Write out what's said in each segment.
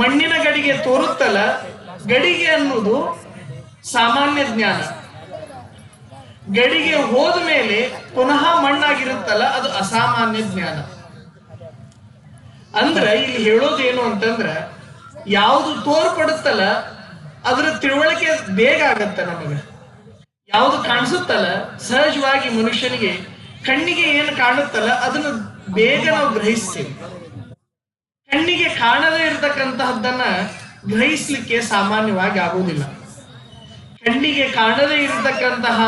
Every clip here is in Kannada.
ಮಣ್ಣಿನ ಗಡಿಗೆ ತೋರುತ್ತಲ್ಲ, ಗಡಿಗೆ ಅನ್ನೋದು ಸಾಮಾನ್ಯ ಜ್ಞಾನ. ಗಡಿಗೆ ಹೋದ ಮೇಲೆ ಪುನಃ ಮಣ್ಣಾಗಿರುತ್ತಲ್ಲ, ಅದು ಅಸಾಮಾನ್ಯ ಜ್ಞಾನ. ಅಂದ್ರ ಇಲ್ಲಿ ಹೇಳೋದೇನು ಅಂತಂದ್ರ, ಯಾವುದು ತೋರ್ಪಡುತ್ತಲ್ಲ, ಅದರ ತಿಳುವಳಿಕೆ ಬೇಗ ಆಗತ್ತ ನಮಗೆ. ಯಾವುದು ಕಾಣಿಸುತ್ತಲ್ಲ, ಸಹಜವಾಗಿ ಮನುಷ್ಯನಿಗೆ ಕಣ್ಣಿಗೆ ಏನು ಕಾಣುತ್ತಲ್ಲ, ಅದನ್ನು ಬೇಗ ನಾವು ಗ್ರಹಿಸ್ತೀವಿ. ಕಣ್ಣಿಗೆ ಕಾಣದೇ ಇರತಕ್ಕಂತಹದ್ದನ್ನ ಗ್ರಹಿಸ್ಲಿಕ್ಕೆ ಸಾಮಾನ್ಯವಾಗಿ ಆಗುವುದಿಲ್ಲ. ಕಣ್ಣಿಗೆ ಕಾಣದೇ ಇರತಕ್ಕಂತಹ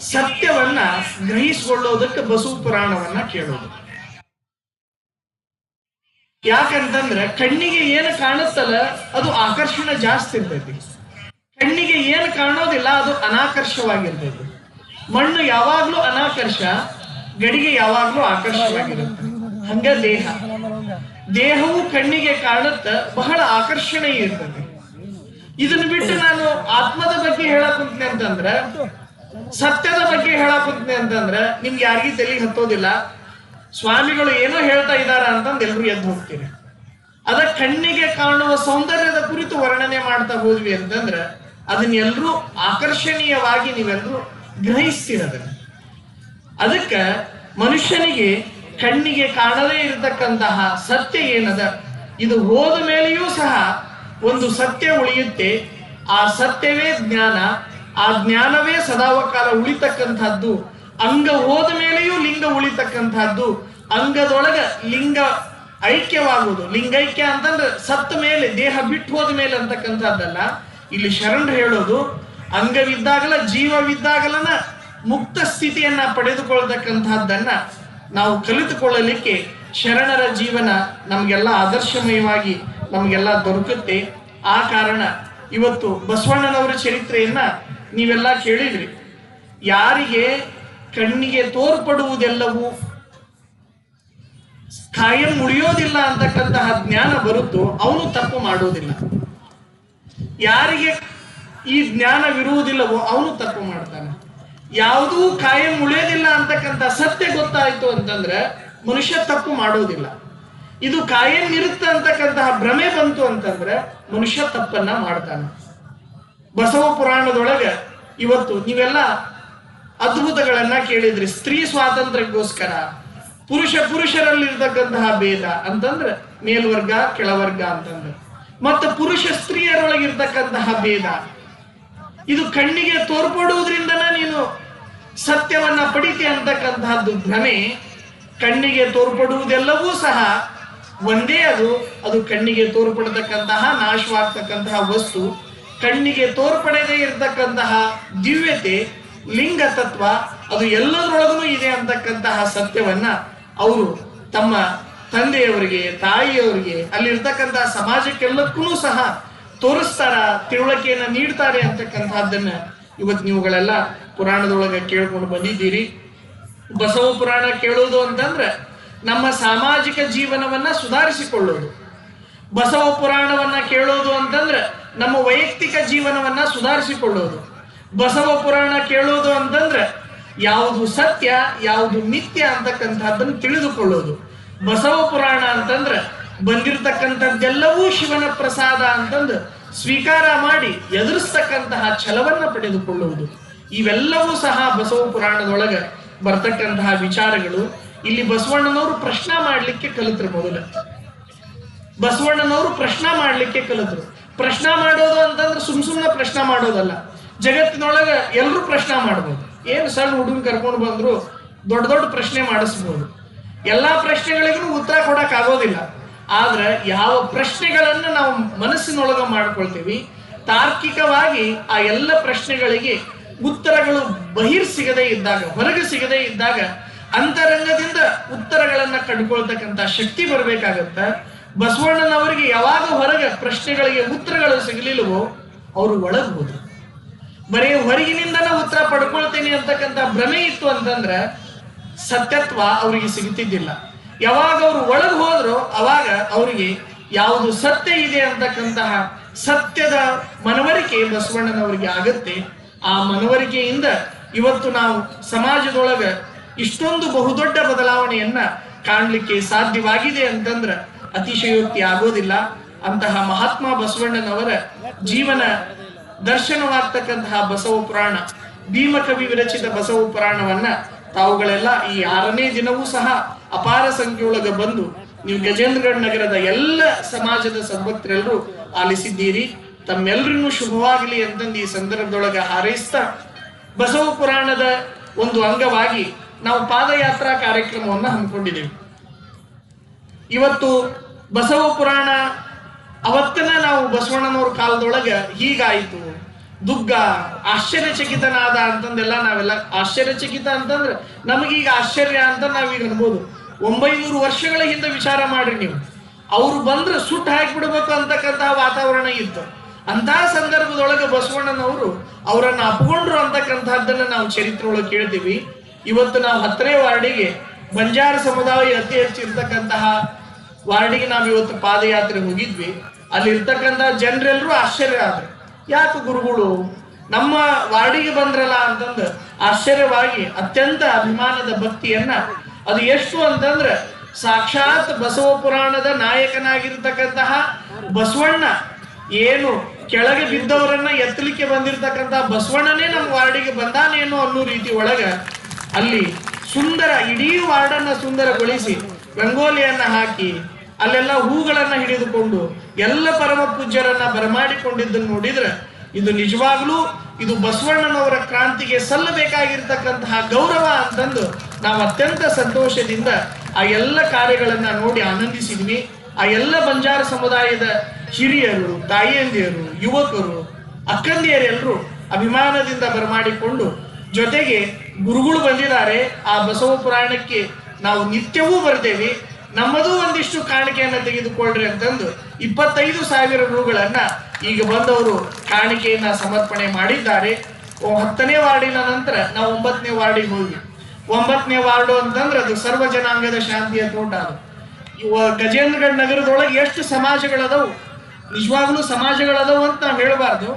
ಸತ್ಯವನ್ನ ಗ್ರಹಿಸಿಕೊಳ್ಳೋದಕ್ಕೆ ಬಸವ ಪುರಾಣವನ್ನ ಕೇಳೋದು. ಯಾಕಂತಂದ್ರೆ ಕಣ್ಣಿಗೆ ಏನು ಕಾಣುತ್ತಲ್ಲ, ಅದು ಆಕರ್ಷಣ ಜಾಸ್ತಿ ಇರ್ತೈತಿ. ಕಣ್ಣಿಗೆ ಏನು ಕಾಣೋದಿಲ್ಲ, ಅದು ಅನಾಕರ್ಷವಾಗಿರ್ತೈತಿ. ಮಣ್ಣು ಯಾವಾಗ್ಲೂ ಅನಾಕರ್ಷ, ಗಡಿಗೆ ಯಾವಾಗ್ಲೂ ಆಕರ್ಷವಾಗಿರುತ್ತೆ. ಹಂಗ ದೇಹ. ದೇಹವು ಕಣ್ಣಿಗೆ ಕಾಣುತ್ತ ಬಹಳ ಆಕರ್ಷಣೆ ಇರ್ತದೆ. ಇದನ್ನ ಬಿಟ್ಟು ನಾನು ಆತ್ಮದ ಬಗ್ಗೆ ಹೇಳಕ್ ಕುಂತೀನಿ ಅಂತಂದ್ರ, ಸತ್ಯದ ಬಗ್ಗೆ ಹೇಳಕ್ ಕುಂತೀನಿ ಅಂತಂದ್ರ ನಿಮ್ಗೆ ಯಾರಿಗೂ ತಲೆಗೆ ಹತ್ತೋದಿಲ್ಲ. ಸ್ವಾಮಿಗಳು ಏನೋ ಹೇಳ್ತಾ ಇದಾರ ಅಂತಂದ್ ಎಲ್ರು ಎದ್ದು ಹೋಗ್ತೀರಿ. ಅದ ಕಣ್ಣಿಗೆ ಕಾಣುವ ಸೌಂದರ್ಯದ ಕುರಿತು ವರ್ಣನೆ ಮಾಡ್ತಾ ಹೋದ್ವಿ ಅಂತಂದ್ರ ಅದನ್ನೆಲ್ಲರೂ ಆಕರ್ಷಣೀಯವಾಗಿ ನೀವೆಲ್ಲರೂ ಗ್ರಹಿಸ್ತೀರದನ್ನ ಅದಕ್ಕ ಮನುಷ್ಯನಿಗೆ ಕಣ್ಣಿಗೆ ಕಾಣದೇ ಇರತಕ್ಕಂತಹ ಸತ್ಯ ಏನದ? ಇದು ಹೋದ ಮೇಲೆಯೂ ಸಹ ಒಂದು ಸತ್ಯ ಉಳಿಯುತ್ತೆ. ಆ ಸತ್ಯವೇ ಜ್ಞಾನ, ಆ ಜ್ಞಾನವೇ ಸದಾವಕಾಲ ಉಳಿತಕ್ಕಂಥದ್ದು. ಅಂಗ ಹೋದ ಮೇಲೆಯೂ ಲಿಂಗ ಉಳಿತಕ್ಕಂಥದ್ದು. ಅಂಗದೊಳಗ ಲಿಂಗ ಐಕ್ಯವಾಗುವುದು. ಲಿಂಗೈಕ್ಯ ಅಂತಂದ್ರೆ ಸತ್ತ ಮೇಲೆ, ದೇಹ ಬಿಟ್ಟು ಹೋದ ಮೇಲೆ ಅಂತಕ್ಕಂಥದ್ದಲ್ಲ. ಇಲ್ಲಿ ಶರಣರು ಹೇಳೋದು, ಅಂಗವಿದ್ದಾಗಲ ಜೀವವಿದ್ದಾಗಲನ ಮುಕ್ತ ಸ್ಥಿತಿಯನ್ನ ಪಡೆದುಕೊಳ್ತಕ್ಕಂತಹದ್ದನ್ನ ನಾವು ಕಲಿತುಕೊಳ್ಳಲಿಕ್ಕೆ ಶರಣರ ಜೀವನ ನಮಗೆಲ್ಲ ಆದರ್ಶಮಯವಾಗಿ ನಮಗೆಲ್ಲ ದೊರಕುತ್ತೆ. ಆ ಕಾರಣ ಇವತ್ತು ಬಸವಣ್ಣನವರ ಚರಿತ್ರೆಯನ್ನ ನೀವೆಲ್ಲ ಕೇಳಿದ್ರಿ. ಯಾರಿಗೆ ಕಣ್ಣಿಗೆ ತೋರ್ಪಡುವುದೆಲ್ಲವೂ ಕಾಯಂ ಉಳಿಯೋದಿಲ್ಲ ಅಂತಕ್ಕಂತಹ ಜ್ಞಾನ ಬರುತ್ತೋ ಅವನು ತಪ್ಪು ಮಾಡೋದಿಲ್ಲ ಯಾರಿಗೆ ಈ ಜ್ಞಾನವಿರುವುದಿಲ್ಲವೋ ಅವನು ತಪ್ಪು ಮಾಡ್ತಾನೆ. ಯಾವುದೂ ಕಾಯಂ ಉಳಿಯೋದಿಲ್ಲ ಅಂತಕ್ಕಂಥ ಸತ್ಯ ಗೊತ್ತಾಯ್ತು ಅಂತಂದ್ರೆ ಮನುಷ್ಯ ತಪ್ಪು ಮಾಡೋದಿಲ್ಲ. ಇದು ಕಾಯಂ ಇರುತ್ತೆ ಅಂತಕ್ಕಂತಹ ಭ್ರಮೆ ಬಂತು ಅಂತಂದ್ರೆ ಮನುಷ್ಯ ತಪ್ಪನ್ನ ಮಾಡ್ತಾನೆ. ಬಸವ ಪುರಾಣದೊಳಗ ಇವತ್ತು ನೀವೆಲ್ಲ ಅದ್ಭುತಗಳನ್ನ ಕೇಳಿದ್ರಿ. ಸ್ತ್ರೀ ಸ್ವಾತಂತ್ರ್ಯಕ್ಕೋಸ್ಕರ, ಪುರುಷ ಪುರುಷರಲ್ಲಿರ್ತಕ್ಕಂತಹ ಭೇದ ಅಂತಂದ್ರೆ ಮೇಲ್ವರ್ಗ, ಕೆಳವರ್ಗ ಅಂತಂದ್ರೆ. ಮತ್ತು ಪುರುಷ ಸ್ತ್ರೀಯರೊಳಗಿರ್ತಕ್ಕಂತಹ ಭೇದ. ಇದು ಕಣ್ಣಿಗೆ ತೋರ್ಪಡುವುದರಿಂದನ ನೀನು ಸತ್ಯವನ್ನ ಪಡಿತಿ ಅಂತಕ್ಕಂತಹದ್ದು ಭ್ರಮೆ ಕಣ್ಣಿಗೆ ತೋರ್ಪಡುವುದೆಲ್ಲವೂ ಸಹ ಒಂದೇ ಅದು ಅದು ಕಣ್ಣಿಗೆ ತೋರ್ಪಡತಕ್ಕಂತಹ, ನಾಶವಾಗ್ತಕ್ಕಂತಹ ವಸ್ತು. ಕಣ್ಣಿಗೆ ತೋರ್ಪಡದೇ ಇರತಕ್ಕಂತಹ ದಿವ್ಯತೆ, ಲಿಂಗ ತತ್ವ, ಅದು ಎಲ್ಲದರೊಳಗೂ ಇದೆ ಅಂತಕ್ಕಂತಹ ಸತ್ಯವನ್ನ ಅವರು ತಮ್ಮ ತಂದೆಯವರಿಗೆ, ತಾಯಿಯವರಿಗೆ ಅಲ್ಲಿರ್ತಕ್ಕಂತಹ ಸಮಾಜಕ್ಕೆಲ್ಲಕ್ಕೂ ಸಹ ತೋರಿಸ್ತಾರ, ತಿಳುವಳಿಕೆಯನ್ನ ನೀಡ್ತಾರೆ ಅಂತಕ್ಕಂತಹದ್ದನ್ನ ಇವತ್ತು ನೀವುಗಳೆಲ್ಲ ಪುರಾಣದೊಳಗೆ ಕೇಳ್ಕೊಂಡು ಬಂದಿದ್ದೀರಿ. ಬಸವ ಪುರಾಣ ಕೇಳೋದು ಅಂತಂದ್ರೆ ನಮ್ಮ ಸಾಮಾಜಿಕ ಜೀವನವನ್ನ ಸುಧಾರಿಸಿಕೊಳ್ಳೋದು. ಬಸವ ಪುರಾಣವನ್ನ ಕೇಳೋದು ಅಂತಂದ್ರೆ ನಮ್ಮ ವೈಯಕ್ತಿಕ ಜೀವನವನ್ನ ಸುಧಾರಿಸಿಕೊಳ್ಳೋದು. ಬಸವ ಪುರಾಣ ಕೇಳೋದು ಅಂತಂದ್ರೆ ಯಾವುದು ಸತ್ಯ, ಯಾವುದು ನಿತ್ಯ ಅಂತಕ್ಕಂಥದ್ದನ್ನ ತಿಳಿದುಕೊಳ್ಳೋದು. ಬಸವ ಪುರಾಣ ಅಂತಂದ್ರೆ ಬಂದಿರತಕ್ಕಂಥದ್ದೆಲ್ಲವೂ ಶಿವನ ಪ್ರಸಾದ ಅಂತಂದು ಸ್ವೀಕಾರ ಮಾಡಿ ಎದುರಿಸ್ತಕ್ಕಂತಹ ಛಲವನ್ನ ಪಡೆದುಕೊಳ್ಳುವುದು. ಇವೆಲ್ಲವೂ ಸಹ ಬಸವ ಪುರಾಣದೊಳಗೆ ಬರ್ತಕ್ಕಂತಹ ವಿಚಾರಗಳು. ಇಲ್ಲಿ ಬಸವಣ್ಣನವರು ಪ್ರಶ್ನ ಮಾಡಲಿಕ್ಕೆ ಕಲಿತರು ಮೊದಲು. ಬಸವಣ್ಣನವರು ಪ್ರಶ್ನ ಮಾಡಲಿಕ್ಕೆ ಕಲಿತರು. ಪ್ರಶ್ನ ಮಾಡೋದು ಅಂತಂದ್ರೆ ಸುಮ್ ಸುಮ್ಮನೆ ಪ್ರಶ್ನೆ ಮಾಡೋದಲ್ಲ. ಜಗತ್ತಿನೊಳಗ ಎಲ್ಲರೂ ಪ್ರಶ್ನೆ ಮಾಡ್ಬೋದು. ಏನು ಸಣ್ಣ ಹುಡುಗನ್ ಕರ್ಕೊಂಡು ಬಂದ್ರು ದೊಡ್ಡ ದೊಡ್ಡ ಪ್ರಶ್ನೆ ಮಾಡಿಸ್ಬೋದು. ಎಲ್ಲಾ ಪ್ರಶ್ನೆಗಳಿಗೂ ಉತ್ತರ ಕೊಡಕ್ ಆಗೋದಿಲ್ಲ. ಆದ್ರೆ ಯಾವ ಪ್ರಶ್ನೆಗಳನ್ನ ನಾವು ಮನಸ್ಸಿನೊಳಗ ಮಾಡ್ಕೊಳ್ತೀವಿ, ತಾರ್ಕಿಕವಾಗಿ ಆ ಎಲ್ಲ ಪ್ರಶ್ನೆಗಳಿಗೆ ಉತ್ತರಗಳು ಬಹಿರ್ ಸಿಗದೇ ಇದ್ದಾಗ, ಹೊರಗೆ ಸಿಗದೇ ಇದ್ದಾಗ ಅಂತರಂಗದಿಂದ ಉತ್ತರಗಳನ್ನ ಕಂಡುಕೊಳ್ತಕ್ಕಂತ ಶಕ್ತಿ ಬರಬೇಕಾಗತ್ತ. ಬಸವಣ್ಣನವರಿಗೆ ಯಾವಾಗ ಹೊರಗೆ ಪ್ರಶ್ನೆಗಳಿಗೆ ಉತ್ತರಗಳು ಸಿಗಲಿಲ್ಲವೋ ಅವರು ಒಳಗ್ ಹೋದ್ರು. ಬರೀ ಹೊರಗಿನಿಂದನ ಉತ್ತರ ಪಡ್ಕೊಳ್ತೇನೆ ಅಂತಕ್ಕಂಥ ಭ್ರಮೆ ಇತ್ತು ಅಂತಂದ್ರೆ ಸತ್ಯತ್ವ ಅವರಿಗೆ ಸಿಗುತ್ತಿದ್ದಿಲ್ಲ ಯಾವಾಗ ಅವರು ಒಳಗೆ ಹೋದ್ರು ಅವಾಗ ಅವರಿಗೆ ಯಾವುದು ಸತ್ಯ ಇದೆ ಅಂತಕ್ಕಂತಹ ಸತ್ಯದ ಮನವರಿಕೆ ಬಸವಣ್ಣನವರಿಗೆ ಆಗತ್ತೆ. ಆ ಮನವರಿಕೆಯಿಂದ ಇವತ್ತು ನಾವು ಸಮಾಜದೊಳಗ ಇಷ್ಟೊಂದು ಬಹುದೊಡ್ಡ ಬದಲಾವಣೆಯನ್ನ ಕಾಣಲಿಕ್ಕೆ ಸಾಧ್ಯವಾಗಿದೆ ಅಂತಂದ್ರ ಅತಿಶಯೋಕ್ತಿ ಆಗೋದಿಲ್ಲ. ಅಂತಹ ಮಹಾತ್ಮ ಬಸವಣ್ಣನವರ ಜೀವನ ದರ್ಶನವಾಗ್ತಕ್ಕಂತಹ ಬಸವ ಪುರಾಣ ಭೀಮಕವಿ ವಿರಚಿತ ಬಸವ ಪುರಾಣವನ್ನ ತಾವುಗಳೆಲ್ಲ ಈ ಆರನೇ ದಿನವೂ ಸಹ ಅಪಾರ ಸಂಖ್ಯೆಯೊಳಗೆ ಬಂದು ನೀವು ಗಜೇಂದ್ರಗಢ ನಗರದ ಎಲ್ಲ ಸಮಾಜದ ಸದ್ಭಕ್ತರೆಲ್ಲರೂ ಆಲಿಸಿದ್ದೀರಿ. ತಮ್ಮೆಲ್ಲರಿಗೂ ಶುಭವಾಗಲಿ ಅಂತಂದು ಈ ಸಂದರ್ಭದೊಳಗೆ ಹಾರೈಸ್ತಾ ಬಸವ ಪುರಾಣದ ಒಂದು ಅಂಗವಾಗಿ ನಾವು ಪಾದಯಾತ್ರಾ ಕಾರ್ಯಕ್ರಮವನ್ನು ಹಮ್ಮಿಕೊಂಡಿದ್ದೇವೆ. ಇವತ್ತು ಬಸವ ಪುರಾಣ ಅವತ್ತನ ನಾವು ಬಸವಣ್ಣನವ್ರ ಕಾಲದೊಳಗ ಹೀಗಾಯಿತು. ದುಗ್ಗ ಆಶ್ಚರ್ಯಚಕಿತನಾದ ಅಂತಂದೆಲ್ಲ ನಾವೆಲ್ಲ ಆಶ್ಚರ್ಯಚಕಿತ ಅಂತಂದ್ರೆ ನಮಗೀಗ ಆಶ್ಚರ್ಯ ಅಂತ ನಾವೀಗ ಅನ್ಬೋದು. ಒಂಬೈನೂರು ವರ್ಷಗಳ ಹಿಂದೆ ವಿಚಾರ ಮಾಡ್ರಿ ನೀವು. ಅವ್ರು ಬಂದ್ರೆ ಸುಟ್ಟು ಹಾಕಿಬಿಡ್ಬೇಕು ಅಂತಕ್ಕಂತಹ ವಾತಾವರಣ ಇತ್ತು. ಅಂತಹ ಸಂದರ್ಭದೊಳಗೆ ಬಸವಣ್ಣನವರು ಅವರನ್ನ ಅಪ್ಕೊಂಡ್ರು ಅಂತಕ್ಕಂಥದ್ದನ್ನ ನಾವು ಚರಿತ್ರೆಯೊಳಗೆ ಕೇಳ್ತೀವಿ. ಇವತ್ತು ನಾವು ಹತ್ತನೇ ವಾರ್ಡಿಗೆ ಬಂಜಾರ ಸಮುದಾಯ ಅತಿ ಹೆಚ್ಚು ಇರ್ತಕ್ಕಂತಹ ವಾರ್ಡಿಗೆ ನಾವು ಇವತ್ತು ಪಾದಯಾತ್ರೆ ಹೋಗಿದ್ವಿ ಅಲ್ಲಿ ಇರ್ತಕ್ಕಂಥ ಜನರೆಲ್ಲರೂ ಆಶ್ಚರ್ಯ ಆದ್ರು. ಯಾಕೆ ಗುರುಗಳು, ನಮ್ಮ ವಾರ್ಡಿಗೆ ಬಂದ್ರಲ್ಲ ಅಂತಂದು ಆಶ್ಚರ್ಯವಾಗಿ ಅತ್ಯಂತ ಅಭಿಮಾನದ ಭಕ್ತಿಯನ್ನ ಅದು ಎಷ್ಟು ಅಂತಂದ್ರೆ ಸಾಕ್ಷಾತ್ ಬಸವ ಪುರಾಣದ ನಾಯಕನಾಗಿರ್ತಕ್ಕಂತಹ ಬಸವಣ್ಣ ಏನು ಕೆಳಗೆ ಬಿದ್ದವರನ್ನ ಎತ್ತಲಿಕ್ಕೆ ಬಂದಿರತಕ್ಕಂತಹ ಬಸವಣ್ಣನೇ ನಮ್ಮ ವಾರ್ಡಿಗೆ ಬಂದಾನೇನೋ ಅನ್ನೋ ರೀತಿ ಒಳಗ ಅಲ್ಲಿ ಸುಂದರ, ಇಡೀ ವಾರ್ಡನ್ನ ಸುಂದರಗೊಳಿಸಿ ರಂಗೋಲಿಯನ್ನ ಹಾಕಿ ಅಲ್ಲೆಲ್ಲ ಹೂಗಳನ್ನ ಹಿಡಿದುಕೊಂಡು ಎಲ್ಲ ಪರಮ ಪೂಜ್ಯರನ್ನ ಬರಮಾಡಿಕೊಂಡಿದ್ದನ್ನು ನೋಡಿದ್ರೆ ಇದು ನಿಜವಾಗ್ಲೂ ಇದು ಬಸವಣ್ಣನವರ ಕ್ರಾಂತಿಗೆ ಸಲ್ಲಬೇಕಾಗಿರ್ತಕ್ಕಂತಹ ಗೌರವ ಅಂತಂದು ನಾವು ಅತ್ಯಂತ ಸಂತೋಷದಿಂದ ಆ ಎಲ್ಲ ಕಾರ್ಯಗಳನ್ನ ನೋಡಿ ಆನಂದಿಸಿದ್ವಿ. ಆ ಎಲ್ಲ ಬಂಜಾರ ಸಮುದಾಯದ ಹಿರಿಯರು ತಾಯಿಯಂದಿಯರು ಯುವಕರು, ಅಕ್ಕಂದಿಯರೆಲ್ಲರೂ ಅಭಿಮಾನದಿಂದ ಬರಮಾಡಿಕೊಂಡು ಜೊತೆಗೆ ಗುರುಗಳು ಬಂದಿದ್ದಾರೆ. ಆ ಬಸವ ಪುರಾಣಕ್ಕೆ ನಾವು ನಿತ್ಯವೂ ಬರ್ತೇವೆ ನಮ್ಮದು ಒಂದಿಷ್ಟು ಕಾಣಿಕೆಯನ್ನ ತೆಗೆದುಕೊಳ್ಳ್ರಿ ಅಂತಂದು ಇಪ್ಪತ್ತೈದು ಸಾವಿರ ರೂಗಳನ್ನ ಈಗ ಬಂದವರು ಕಾಣಿಕೆಯನ್ನ ಸಮರ್ಪಣೆ ಮಾಡಿದ್ದಾರೆ. ಹತ್ತನೇ ವಾರ್ಡಿನ ನಂತರ ನಾವು ಒಂಬತ್ತನೇ ವಾರ್ಡಿಗೆ ಹೋಗಿ ಒಂಬತ್ತನೇ ವಾರ್ಡು ಅಂತಂದ್ರೆ ಅದು ಸರ್ವ ಜನಾಂಗದ ಶಾಂತಿಯ ತೋಟ ಅದು. ಗಜೇಂದ್ರಗಢ ನಗರದೊಳಗೆ ಎಷ್ಟು ಸಮಾಜಗಳದವು ನಿಜವಾಗ್ಲೂ ಸಮಾಜಗಳದವು ಅಂತ ನಾವು ಹೇಳಬಾರ್ದು.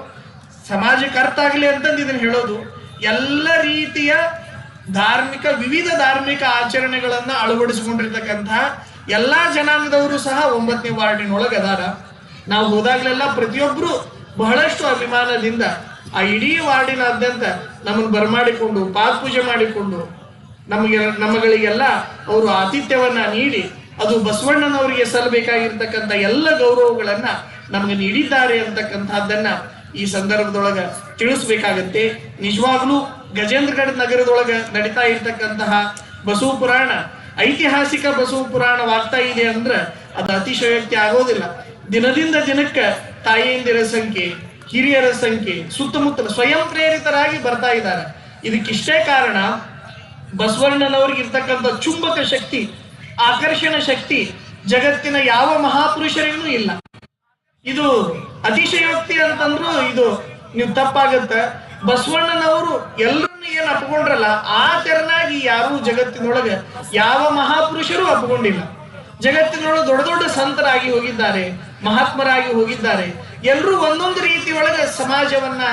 ಸಮಾಜಕ್ಕೆ ಅರ್ಥ ಆಗಲಿ ಅಂತಂದು ಇದನ್ನು ಹೇಳೋದು. ಎಲ್ಲ ರೀತಿಯ ಧಾರ್ಮಿಕ, ವಿವಿಧ ಧಾರ್ಮಿಕ ಆಚರಣೆಗಳನ್ನು ಅಳವಡಿಸಿಕೊಂಡಿರ್ತಕ್ಕಂತಹ ಎಲ್ಲ ಜನಾಂಗದವರು ಸಹ ಒಂಬತ್ತನೇ ವಾರ್ಡಿನೊಳಗೆ ಅದಾರ ನಾವು ಹೋದಾಗಲೆಲ್ಲ ಪ್ರತಿಯೊಬ್ರು ಬಹಳಷ್ಟು ಅಭಿಮಾನದಿಂದ ಆ ಇಡೀ ವಾರ್ಡಿನಾದ್ಯಂತ ನಮ್ಮನ್ನು ಬರಮಾಡಿಕೊಂಡು, ಪಾದಪೂಜೆ ಮಾಡಿಕೊಂಡು ನಮಗೆ ನಮ್ಮಗಳಿಗೆಲ್ಲ ಅವರು ಆತಿಥ್ಯವನ್ನ ನೀಡಿ, ಅದು ಬಸವಣ್ಣನವರಿಗೆ ಸಲ್ಲಬೇಕಾಗಿರ್ತಕ್ಕಂಥ ಎಲ್ಲ ಗೌರವಗಳನ್ನ ನಮಗೆ ನೀಡಿದ್ದಾರೆ ಅಂತಕ್ಕಂಥದ್ದನ್ನ ಈ ಸಂದರ್ಭದೊಳಗ ತಿಳಿಸ್ಬೇಕಾಗತ್ತೆ. ನಿಜವಾಗ್ಲೂ ಗಜೇಂದ್ರಗಢ ನಗರದೊಳಗ ನಡೀತಾ ಇರ್ತಕ್ಕಂತಹ ಬಸವ ಪುರಾಣ, ಐತಿಹಾಸಿಕ ಬಸವ ಪುರಾಣವಾಗ್ತಾ ಇದೆ ಅಂದ್ರ ಅದು ಅತಿಶಯೋಕ್ತಿ ಆಗೋದಿಲ್ಲ. ದಿನದಿಂದ ದಿನಕ್ಕೆ ತಾಯಿಯಂದಿರ ಸಂಖ್ಯೆ, ಹಿರಿಯರ ಸಂಖ್ಯೆ, ಸುತ್ತಮುತ್ತಲ ಸ್ವಯಂ ಪ್ರೇರಿತರಾಗಿ ಬರ್ತಾ ಇದ್ದಾರೆ. ಇದಕ್ಕಿಷ್ಟೇ ಕಾರಣ ಬಸವಣ್ಣನವ್ರಿಗೆ ಇರ್ತಕ್ಕಂಥ ಚುಂಬಕ ಶಕ್ತಿ, ಆಕರ್ಷಣ ಶಕ್ತಿ, ಜಗತ್ತಿನ ಯಾವ ಮಹಾಪುರುಷರಿಗೂ ಇಲ್ಲ. ಇದು ಅತಿಶಯೋಕ್ತಿ ಅಂತಂದ್ರು ಇದು ನೀವು ತಪ್ಪಾಗತ್ತ. ಬಸವಣ್ಣನವರು ಎಲ್ಲರನ್ನ ಏನ್ ಅಪ್ಕೊಂಡ್ರಲ್ಲ, ಆ ತೆರನಾಗಿ ಯಾರೂ ಜಗತ್ತಿನೊಳಗೆ ಯಾವ ಮಹಾಪುರುಷರು ಅಪ್ಕೊಂಡಿಲ್ಲ. ಜಗತ್ತಿನೊಳಗೆ ದೊಡ್ಡ ದೊಡ್ಡ ಸಂತರಾಗಿ ಹೋಗಿದ್ದಾರೆ, ಮಹಾತ್ಮರಾಗಿ ಹೋಗಿದ್ದಾರೆ. ಎಲ್ಲರೂ ಒಂದೊಂದು ರೀತಿ ಸಮಾಜವನ್ನ,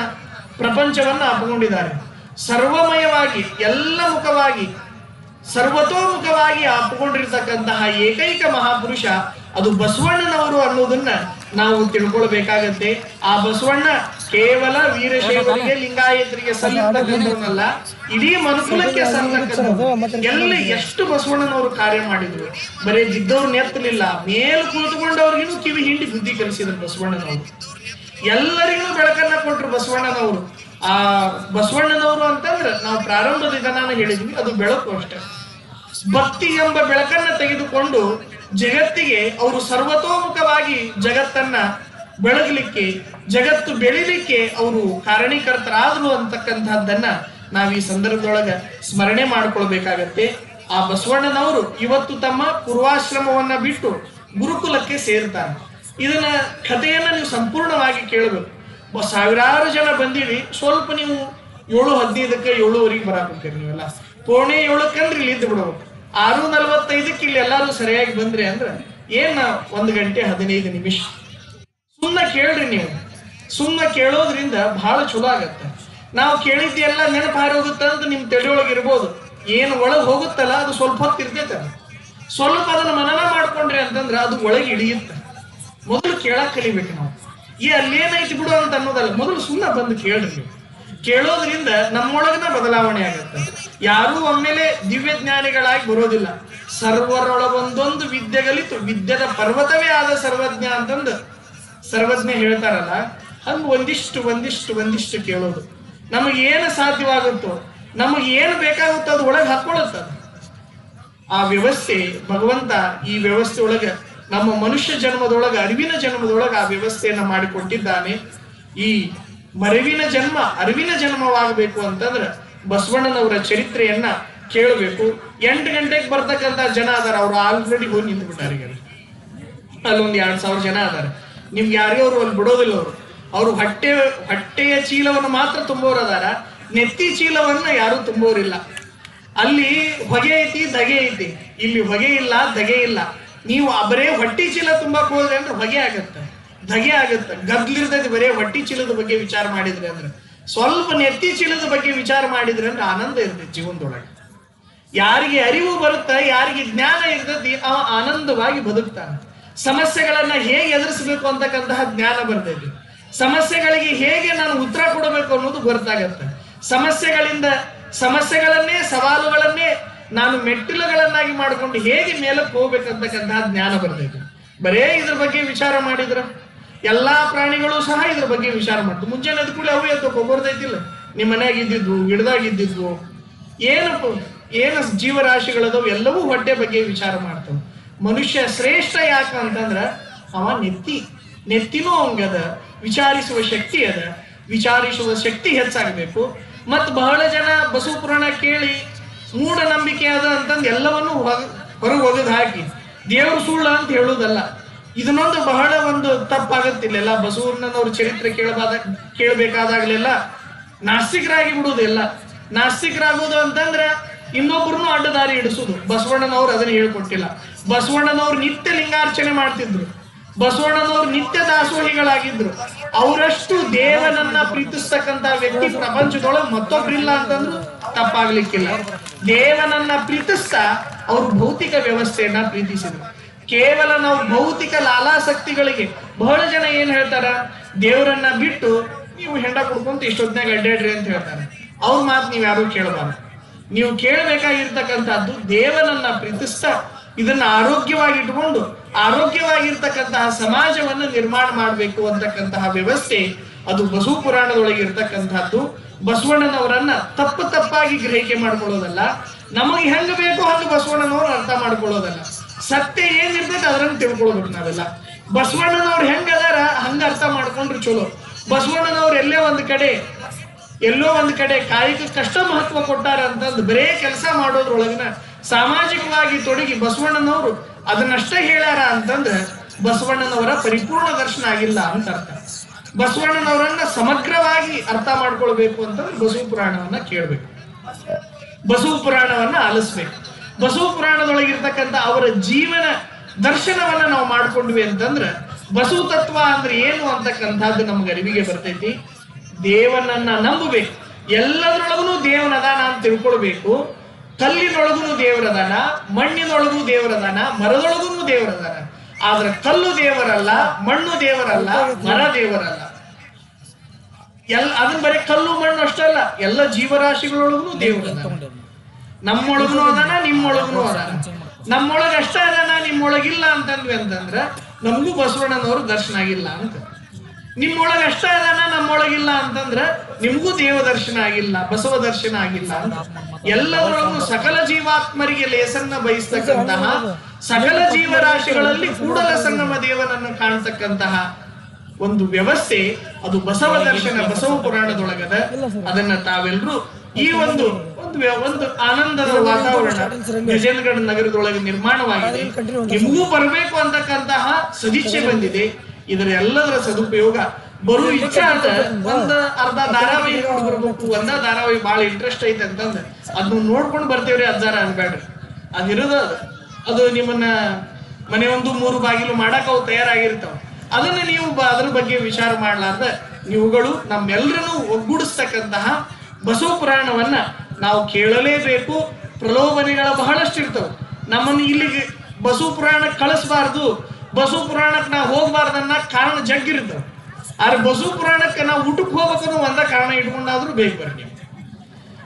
ಪ್ರಪಂಚವನ್ನ ಅಪ್ಕೊಂಡಿದ್ದಾರೆ. ಸರ್ವಮಯವಾಗಿ, ಎಲ್ಲ ಮುಖವಾಗಿ, ಸರ್ವತೋಮುಖವಾಗಿ ಅಪ್ಕೊಂಡಿರ್ತಕ್ಕಂತಹ ಏಕೈಕ ಮಹಾಪುರುಷ ಅದು ಬಸವಣ್ಣನವರು ಅನ್ನೋದನ್ನ ನಾವು ತಿಳ್ಕೊಳ್ಬೇಕಾಗತ್ತೆ. ಆ ಬಸವಣ್ಣ ಕೇವಲ ವೀರಶೈವರಿಗೆ ಲಿಂಗಾಯತರಿಗೆ ಸಲ್ಲಿರ್ತಕ್ಕಂಥವನ್ನಲ್ಲ ಇಡೀ ಮನುಕುಲಕ್ಕೆ ಸಲ್ಲತಕ್ಕಂಥ ಎಲ್ಲಿ ಎಷ್ಟು ಬಸವಣ್ಣನವರು ಕಾರ್ಯ ಮಾಡಿದ್ರು. ಬರೀ ಜಿದ್ದವ್ರು ನೆತ್ತಲಿಲ್ಲ. ಮೇಲ್ ಕುಳಿತುಕೊಂಡವ್ರಿಗೂ ಕಿವಿ ಹಿಂಡಿ ಬುದ್ಧಿ ಕಲಿಸಿದ್ರು ಬಸವಣ್ಣನವರು. ಎಲ್ಲರಿಗೂ ಬೆಳಕನ್ನ ಕೊಟ್ರು ಬಸವಣ್ಣನವರು. ಆ ಬಸವಣ್ಣನವರು ಅಂತಂದ್ರೆ ನಾವು ಪ್ರಾರಂಭದಿಂದ ನಾನು ಹೇಳಿದ್ವಿ ಅದು ಬೆಳಕು ಅಷ್ಟೇ. ಭಕ್ತಿ ಎಂಬ ಬೆಳಕನ್ನ ತೆಗೆದುಕೊಂಡು ಜಗತ್ತಿಗೆ ಅವರು ಸರ್ವತೋಮುಖವಾಗಿ ಜಗತ್ತನ್ನ ಬೆಳಗಲಿಕ್ಕೆ, ಜಗತ್ತು ಬೆಳಿಲಿಕ್ಕೆ ಅವರು ಕಾರಣೀಕರ್ತರಾದ್ರು ಅಂತಕ್ಕಂಥದ್ದನ್ನ ನಾವು ಈ ಸಂದರ್ಭದೊಳಗ ಸ್ಮರಣೆ ಮಾಡಿಕೊಳ್ಬೇಕಾಗತ್ತೆ. ಆ ಬಸವಣ್ಣನವರು ಇವತ್ತು ತಮ್ಮ ಪೂರ್ವಾಶ್ರಮವನ್ನ ಬಿಟ್ಟು ಗುರುಕುಲಕ್ಕೆ ಸೇರ್ತಾರೆ ಇದನ್ನ ಕಥೆಯನ್ನ ನೀವು ಸಂಪೂರ್ಣವಾಗಿ ಕೇಳಬೇಕು. ಸಾವಿರಾರು ಜನ ಬಂದೀವಿ ಸ್ವಲ್ಪ ನೀವು ಏಳು, ಹದಿನೈದಕ್ಕೆ ಏಳುವರೆಗೆ ಬರಾಕಂತೀರಿ ನೀವೆಲ್ಲ. ಪೋಣೆ ಏಳಕ್ಕಂದ್ರೆ ಇಲ್ಲಿ ಇದ್ದು ಬಿಡ್ಬೇಕು ಆರು ನಲವತ್ತೈದಕ್ಕೆ ಇಲ್ಲಿ ಎಲ್ಲಾರು ಸರಿಯಾಗಿ ಬಂದ್ರಿ ಅಂದ್ರೆ ಏನ್ ಒಂದು ಗಂಟೆ ಹದಿನೈದು ನಿಮಿಷ. ಸುಮ್ಮನೆ ಕೇಳ್ರಿ ನೀವು. ಸುಮ್ಮನೆ ಕೇಳೋದ್ರಿಂದ ಬಹಳ ಚಲೋ ಆಗತ್ತೆ. ನಾವು ಕೇಳಿದ್ದೆಲ್ಲ ನೆನಪು ಹೋಗುತ್ತೆ ಅಂತ ನಿಮ್ ತಡೆಯೊಳಗೆ ಇರ್ಬೋದು. ಏನು ಒಳಗೆ ಹೋಗುತ್ತಲ್ಲ, ಅದು ಸ್ವಲ್ಪ ಹೊತ್ತು ಇರ್ತೈತೆ ಸ್ವಲ್ಪ ಅದನ್ನ ಮನನ ಮಾಡ್ಕೊಂಡ್ರಿ ಅಂತಂದ್ರೆ ಅದು ಒಳಗೆ ಇಳಿಯುತ್ತೆ. ಮೊದಲು ಕೇಳಕ್ ಕಲಿಬೇಕು ನಾವು. ಈ ಅಲ್ಲೇನೈತಿ ಬಿಡು ಅಂತ ಅನ್ನೋದಲ್ಲ, ಮೊದಲು ಸುಮ್ಮನೆ ಬಂದು ಕೇಳ್ರಿ ನೀವು. ಕೇಳೋದ್ರಿಂದ ನಮ್ಮೊಳಗನ ಬದಲಾವಣೆ ಆಗುತ್ತೆ. ಯಾರೂ ಒಮ್ಮೆಲೆ ದಿವ್ಯ ಜ್ಞಾನಿಗಳಾಗಿ ಬರೋದಿಲ್ಲ. ಸರ್ವರೊಳಗೊಂದೊಂದು ವಿದ್ಯೆಗಲಿತು ವಿದ್ಯದ ಪರ್ವತವೇ ಆದ ಸರ್ವಜ್ಞ ಅಂತಂದು ಸರ್ವಜ್ಞ ಹೇಳ್ತಾರಲ್ಲ ಹಂಗ ಒಂದಿಷ್ಟು ಒಂದಿಷ್ಟು ಒಂದಿಷ್ಟು ಕೇಳೋದು. ನಮಗೆ ಏನು ಸಾಧ್ಯವಾಗುತ್ತೋ, ನಮಗೆ ಏನು ಬೇಕಾಗುತ್ತೋ ಅದು ಒಳಗೆ ಹಾಕೊಳ್ಳುತ್ತ ಆ ವ್ಯವಸ್ಥೆ, ಭಗವಂತ ಈ ವ್ಯವಸ್ಥೆ ಒಳಗೆ, ನಮ್ಮ ಮನುಷ್ಯ ಜನ್ಮದೊಳಗೆ, ಅರಿವಿನ ಜನ್ಮದೊಳಗೆ ಆ ವ್ಯವಸ್ಥೆಯನ್ನು ಮಾಡಿಕೊಟ್ಟಿದ್ದಾನೆ. ಈ ಮರವಿನ ಜನ್ಮ, ಅರಿವಿನ ಜನ್ಮವಾಗಬೇಕು ಅಂತಂದ್ರೆ ಬಸವಣ್ಣನವರ ಚರಿತ್ರೆಯನ್ನ ಕೇಳಬೇಕು. ಎಂಟು ಗಂಟೆಗೆ ಬರ್ತಕ್ಕಂತ ಜನ ಅದಾರ, ಅವ್ರು ಆಲ್ರೆಡಿ ಹೋಗಿ ನಿಂತು ಬಿಟ್ಟಾರೆ ಅಲ್ಲೊಂದು ಎರಡು ಸಾವಿರ ಜನ ಅದಾರೆ. ನಿಮ್ಗೆ ಯಾರಿಗೂ ಅವ್ರು ಅಲ್ಲಿ ಬಿಡೋದಿಲ್ಲ ಅವರು. ಅವರು ಹೊಟ್ಟೆ, ಹೊಟ್ಟೆಯ ಚೀಲವನ್ನು ಮಾತ್ರ ತುಂಬೋರು ಅದಾರ, ನೆತ್ತಿ ಚೀಲವನ್ನ ಯಾರು ತುಂಬೋರಿಲ್ಲ. ಅಲ್ಲಿ ಹೊಗೆ ಐತಿ ದಗೆ ಐತಿ. ಇಲ್ಲಿ ಹೊಗೆ ಇಲ್ಲ ದಗೆ ಇಲ್ಲ. ನೀವು ಅಬರೇ ಬರೇ ಹೊಟ್ಟಿ ಚೀಲ ತುಂಬಕ್ ಹೋದ್ರೆ ಅಂದ್ರೆ ಹೊಗೆ ಆಗತ್ತೆ. ಧಗೆ ಆಗುತ್ತೆ. ಗದ್ಲಿರ್ತೈತಿ, ಬರೇ ಹೊಟ್ಟಿ ಚೀಲದ ಬಗ್ಗೆ ವಿಚಾರ ಮಾಡಿದ್ರೆ ಅಂದ್ರೆ. ಸ್ವಲ್ಪ ನೆತ್ತಿ ಚೀಲದ ಬಗ್ಗೆ ವಿಚಾರ ಮಾಡಿದ್ರೆ ಅಂದ್ರೆ ಆನಂದ ಇರ್ತೈತಿ ಜೀವನದೊಳಗೆ. ಯಾರಿಗೆ ಅರಿವು ಬರುತ್ತೆ, ಯಾರಿಗೆ ಜ್ಞಾನ ಇರ್ತೈತಿ ಅವ ಆನಂದವಾಗಿ ಬದುಕ್ತಾನೆ. ಸಮಸ್ಯೆಗಳನ್ನ ಹೇಗೆ ಎದುರಿಸಬೇಕು ಅಂತಕ್ಕಂತಹ ಜ್ಞಾನ ಬರ್ತೈತಿ. ಸಮಸ್ಯೆಗಳಿಗೆ ಹೇಗೆ ನಾನು ಉತ್ತರ ಕೊಡಬೇಕು ಅನ್ನೋದು ಗೊತ್ತಾಗತ್ತೆ. ಸಮಸ್ಯೆಗಳಿಂದ, ಸಮಸ್ಯೆಗಳನ್ನೇ, ಸವಾಲುಗಳನ್ನೇ ನಾನು ಮೆಟ್ಟಿಲುಗಳನ್ನಾಗಿ ಮಾಡಿಕೊಂಡು ಹೇಗೆ ಮೇಲಕ್ಕೆ ಹೋಗ್ಬೇಕಂತಕ್ಕಂತಹ ಜ್ಞಾನ ಬರ್ತೈತಿ. ಬರೇ ಇದ್ರ ಬಗ್ಗೆ ವಿಚಾರ ಮಾಡಿದ್ರ. ಎಲ್ಲಾ ಪ್ರಾಣಿಗಳು ಸಹ ಇದ್ರ ಬಗ್ಗೆ ವಿಚಾರ ಮಾಡ್ತು. ಮುಂಜಾನೆ ಅದ ಕೂಡ ಅವು ಎತ್ತು ಕೊಬ್ಬರ್ದೈತಿಲ್ಲ ನಿಮ್ಮ ಮನ್ಯಾಗ ಇದ್ದಿದ್ವು ಗಿಡದಾಗ ಇದ್ದಿದ್ವು ಏನು ಏನ ಜೀವರಾಶಿಗಳದವು ಎಲ್ಲವೂ ಹೊಟ್ಟೆ ಬಗ್ಗೆ ವಿಚಾರ ಮಾಡ್ತಾವ. ಮನುಷ್ಯ ಶ್ರೇಷ್ಠ ಯಾಕ ಅಂತಂದ್ರ, ಅವ ನೆತ್ತಿ, ನೆತ್ತಿನೂ ಅವಂಗದ ವಿಚಾರಿಸುವ ಶಕ್ತಿ ಅದ, ವಿಚಾರಿಸುವ ಶಕ್ತಿ ಹೆಚ್ಚಾಗಬೇಕು. ಮತ್ತು ಬಹಳ ಜನ ಬಸವ ಪುರಾಣ ಕೇಳಿ, ಮೂಢನಂಬಿಕೆ ಅದ ಅಂತಂದು ಎಲ್ಲವನ್ನೂ ಹೊರಗೆ ಒಗೆದು ಹಾಕಿ ದೇವರು ಸುಳ್ಳ ಅಂತ ಹೇಳುವುದಲ್ಲ ಇದನ್ನೊಂದು ಬಹಳ ಒಂದು ತಪ್ಪಾಗತ್ತಿಲ್ಲ ಬಸವಣ್ಣನವ್ರ ಚರಿತ್ರೆ ಕೇಳಬಾದ, ಕೇಳಬೇಕಾದಾಗ್ಲೆಲ್ಲ ನಾಸ್ತಿಕರಾಗಿ ಬಿಡುವುದಿಲ್ಲ ನಾಸ್ತಿಕರಾಗೋದು ಅಂತಂದ್ರೆ ಇನ್ನೊಬ್ಬರನ್ನು ಅಡ್ಡದಾರಿ ಇಡಿಸುದು ಬಸವಣ್ಣನವ್ರು ಅದನ್ನ ಹೇಳ್ಕೊಟ್ಟಿಲ್ಲ. ಬಸವಣ್ಣನವ್ರು ನಿತ್ಯ ಲಿಂಗಾರ್ಚನೆ ಮಾಡ್ತಿದ್ರು. ಬಸವಣ್ಣನವ್ರು ನಿತ್ಯ ದಾಸೋಹಿಗಳಾಗಿದ್ರು. ಅವರಷ್ಟು ದೇವನನ್ನ ಪ್ರೀತಿಸ್ತಕ್ಕಂತ ವ್ಯಕ್ತಿ ಪ್ರಪಂಚದೊಳಗೆ ಮತ್ತೊಬ್ರಿಲ್ಲ ಅಂತಂದ್ರು ತಪ್ಪಾಗ್ಲಿಕ್ಕಿಲ್ಲ. ದೇವನನ್ನ ಪ್ರೀತಿಸ್ತಾ ಅವರು ಭೌತಿಕ ವ್ಯವಸ್ಥೆಯನ್ನ ಪ್ರೀತಿಸಿದ್ರು. ಕೇವಲ ನಾವು ಭೌತಿಕ ಲಾಲಾಸಕ್ತಿಗಳಿಗೆ ಬಹಳ ಜನ ಏನ್ ಹೇಳ್ತಾರ? ದೇವರನ್ನ ಬಿಟ್ಟು ನೀವು ಹೆಂಡ ಕುಡ್ಕೊಂತ ಇಷ್ಟೊತ್ತಿನಾಗ ಅಡ್ಡಾಡ್ರಿ ಅಂತ ಹೇಳ್ತಾರೆ. ಅವ್ರ ಮಾತು ನೀವ್ ಯಾರು ಕೇಳಬಾರ್ದು. ನೀವು ಕೇಳಬೇಕಾಗಿರ್ತಕ್ಕಂಥದ್ದು ದೇವನನ್ನ ಪ್ರೀತಿಸ್ತಾ ಇದನ್ನ ಆರೋಗ್ಯವಾಗಿ ಇಟ್ಕೊಂಡು ಆರೋಗ್ಯವಾಗಿರ್ತಕ್ಕಂತಹ ಸಮಾಜವನ್ನು ನಿರ್ಮಾಣ ಮಾಡಬೇಕು ಅಂತಕ್ಕಂತಹ ವ್ಯವಸ್ಥೆ ಅದು ಬಸು ಪುರಾಣದೊಳಗೆ ಇರ್ತಕ್ಕಂಥದ್ದು. ಬಸವಣ್ಣನವರನ್ನ ತಪ್ಪು ತಪ್ಪಾಗಿ ಗ್ರಹಿಕೆ ಮಾಡ್ಕೊಳ್ಳೋದಲ್ಲ. ನಮಗೆ ಹೆಂಗ ಬೇಕೋ ಹಂಗ ಬಸವಣ್ಣನವರು ಅರ್ಥ ಮಾಡ್ಕೊಳ್ಳೋದಲ್ಲ. ಸತ್ಯ ಏನಿರ್ತೈತೆ ಅದ್ರನ್ನ ತಿಳ್ಕೊಳ್ಬೇಕು ನಾವೆಲ್ಲ ಬಸವಣ್ಣನವ್ರು ಹೆಂಗ ಅದಾರ ಹಂಗ ಅರ್ಥ ಮಾಡ್ಕೊಂಡ್ರೆ ಚಲೋ. ಬಸವಣ್ಣನವ್ರು ಎಲ್ಲೇ ಒಂದ್ ಕಡೆ, ಎಲ್ಲೋ ಒಂದ್ ಕಡೆ ಕಾಯಕ ಕಷ್ಟ ಮಹತ್ವ ಕೊಟ್ಟಾರ ಅಂತಂದು ಬರೇ ಕೆಲಸ ಮಾಡೋದ್ರೊಳಗಿನ ಸಾಮಾಜಿಕವಾಗಿ ತೊಡಗಿ ಬಸವಣ್ಣನವರು ಅದನ್ನಷ್ಟೇ ಹೇಳ್ಯಾರ ಅಂತಂದ್ರೆ ಬಸವಣ್ಣನವರ ಪರಿಪೂರ್ಣ ದರ್ಶನ ಆಗಿಲ್ಲ ಅಂತ ಅರ್ಥ. ಬಸವಣ್ಣನವರನ್ನ ಸಮಗ್ರವಾಗಿ ಅರ್ಥ ಮಾಡ್ಕೊಳ್ಬೇಕು ಅಂತಂದ್ರೆ ಬಸವ ಪುರಾಣವನ್ನ ಕೇಳ್ಬೇಕು. ಬಸವ ಪುರಾಣವನ್ನ ಆಲಿಸ್ಬೇಕು. ಬಸವ ಪುರಾಣದೊಳಗಿರ್ತಕ್ಕಂಥ ಅವರ ಜೀವನ ದರ್ಶನವನ್ನ ನಾವು ಮಾಡ್ಕೊಂಡ್ವಿ ಅಂತಂದ್ರೆ ಬಸವ ತತ್ವ ಅಂದ್ರೆ ಏನು ಅಂತಕ್ಕಂಥದ್ದು ನಮ್ಗೆ ಅರಿವಿಗೆ ಬರ್ತೈತಿ. ದೇವನನ್ನ ನಂಬಬೇಕು. ಎಲ್ಲದರೊಳಗೂ ದೇವನದಾನ ಅಂತ ತಿಳ್ಕೊಳ್ಬೇಕು. ಕಲ್ಲಿನೊಳಗೂ ದೇವರದಾನ ಮಣ್ಣಿನೊಳಗೂ ದೇವರದಾನ ಮರದೊಳಗೂ ದೇವರದಾನ ಆದ್ರೆ ಕಲ್ಲು ದೇವರಲ್ಲ, ಮಣ್ಣು ದೇವರಲ್ಲ, ಮರ ದೇವರಲ್ಲ. ಎಲ್ಲ ಅದನ್ನ ಬರೀ ಕಲ್ಲು ಮಣ್ಣು ಅಷ್ಟಲ್ಲ ಎಲ್ಲ ಜೀವರಾಶಿಗಳೊಳಗೂ ದೇವರದಾನ ನಮ್ಮೊಳಗೂ ಅದಾನ ನಿಮ್ಮೊಳಗೂ ಅದಾನ. ನಮ್ಮೊಳಗ ಅಷ್ಟ ಅದಾನ ನಿಮ್ಮೊಳಗಿಲ್ಲ ಅಂತಂದ್ವಿ ಅಂತಂದ್ರ ನಮಗೂ ಬಸವಣ್ಣನವರು ದರ್ಶನ ಆಗಿಲ್ಲ ಅಂತ. ನಿಮ್ಮೊಳಗ ಅಷ್ಟ ಅದಾನ ನಮ್ಮೊಳಗಿಲ್ಲ ಅಂತಂದ್ರ ನಿಮ್ಗೂ ದೇವ ದರ್ಶನ ಆಗಿಲ್ಲ ಬಸವ ದರ್ಶನ ಆಗಿಲ್ಲ ಅಂತ. ಎಲ್ಲದರೊಳಗೂ ಸಕಲ ಜೀವಾತ್ಮರಿಗೆ ಲೇಸನ್ನ ಬಯಸ್ತಕ್ಕಂತಹ ಸಕಲ ಜೀವರಾಶಿಗಳಲ್ಲಿ ಕೂಡಲ ಸಂಗಮ ದೇವನನ್ನು ಕಾಣ್ತಕ್ಕಂತಹ ಒಂದು ವ್ಯವಸ್ಥೆ ಅದು ಬಸವ ದರ್ಶನ ಬಸವ ಪುರಾಣದೊಳಗದ ಅದನ್ನ ತಾವೆಲ್ಲರೂ ಈ ಒಂದು ಒಂದು ಒಂದು ಆನಂದದ ವಾತಾವರಣ ವಿಜಯನಗರ ನಗರದೊಳಗೆ ನಿರ್ಮಾಣವಾಗಿದೆ. ನಿಮಗೂ ಬರಬೇಕು ಅಂತಕ್ಕಂತಹ ಸದಿಚ್ಛೆ ಬಂದಿದೆ. ಇದರ ಎಲ್ಲದರ ಸದುಪಯೋಗ. ಬರೋ ಇಚ್ಛೆ ಅಂತ ಒಂದ ಅರ್ಧ ಧಾರಾವಾಹಿ ಬರ್ಬೇಕು ಒಂದ ಧಾರಾವಾಹಿ ಬಹಳ ಇಂಟ್ರೆಸ್ಟ್ ಐತೆ ಅಂತಂದ್ರೆ ಅದನ್ನ ನೋಡ್ಕೊಂಡು ಬರ್ತೇವ್ರಿ ಅಜ್ಜಾರ ಅನ್ಬೇಡ್ರಿ ಅದಿರೋದ ಅದು. ಅದು ನಿಮ್ಮನ್ನ ಮನೆ ಒಂದು ಮೂರು ಬಾಗಿಲು ಮಾಡಕ್ ಅವು ತಯಾರಾಗಿರ್ತಾವ. ಅದನ್ನ ನೀವು ಅದ್ರ ಬಗ್ಗೆ ವಿಚಾರ ಮಾಡ್ಲಾರ್ದ ನೀವುಗಳು ನಮ್ಮೆಲ್ಲರನ್ನು ಒಗ್ಗೂಡಿಸ್ತಕ್ಕಂತಹ ಬಸವ ಪುರಾಣವನ್ನ ನಾವು ಕೇಳಲೇಬೇಕು. ಪ್ರಲೋಭನೆಗಳ ಬಹಳಷ್ಟು ಇರ್ತವೆ. ನಮ್ಮನ್ನು ಇಲ್ಲಿಗೆ ಬಸು ಪುರಾಣಕ್ಕೆ ಕಳಿಸಬಾರ್ದು. ಬಸು ಪುರಾಣಕ್ಕೆ ನಾವು ಹೋಗ್ಬಾರ್ದನ್ನ ಕಾರಣ ಜಗ್ಗಿರ್ತವೆ ಆದ್ರೆ ಬಸು ಪುರಾಣಕ್ಕೆ ನಾವು ಊಟಕ್ಕೆ ಹೋಗ್ಬೇಕನ್ನೋ ಒಂದ ಕಾರಣ ಇಟ್ಕೊಂಡಾದ್ರೂ ಬೇಕು ಬರ್ರಿ ನೀವು.